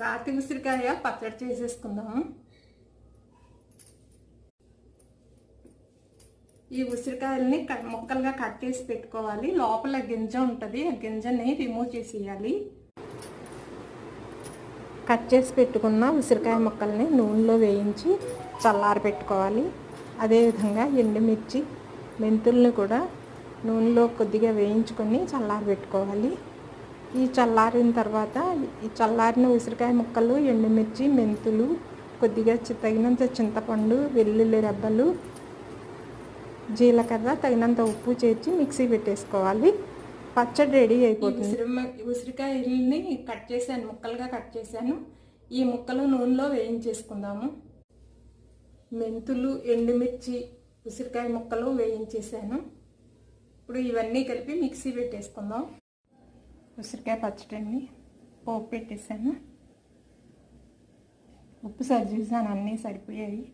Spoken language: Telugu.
రాతి ఉసిరికాయ పచ్చడి చేసేసుకుందాము ఈ ఉసిరికాయల్ని ముక్కలుగా కట్ చేసి పెట్టుకోవాలి. లోపల గింజ ఉంటుంది. ఆ గింజని రిమూవ్ చేసేయాలి. కట్ చేసి పెట్టుకున్న ఉసిరికాయ ముక్కల్ని నూనెలో వేయించి చల్లారి పెట్టుకోవాలి. అదేవిధంగా ఎండుమిర్చి మెంతుల్ని కూడా నూనెలో కొద్దిగా వేయించుకొని చల్లారి పెట్టుకోవాలి. ఈ చల్లారిన తర్వాత ఈ చల్లారిన ఉసిరికాయ ముక్కలు ఎండుమిర్చి మెంతులు కొద్దిగా చి- తగినంత చింతపండు వెల్లుల్లి రెబ్బలు జీలకర్ర తగినంత ఉప్పు చేర్చి మిక్సీ పెట్టేసుకోవాలి. పచ్చడి రెడీ అయిపోతుంది. ఉసిరికాయల్ని కట్ చేశాను ముక్కలుగా కట్ చేశాను. ఈ ముక్కలు నూనెలో వేయించేసుకుందాము. మెంతులు ఎండుమిర్చి ఉసిరికాయ ముక్కలు వేయించేసాను ఇప్పుడు ఇవన్నీ కలిపి మిక్సీ పెట్టేసుకుందాం. ఉసిరికాయ పచ్చడి పోపు పెట్టేసాను. ఉప్పు సరి చూసాను అన్నీ సరిపోయాయి.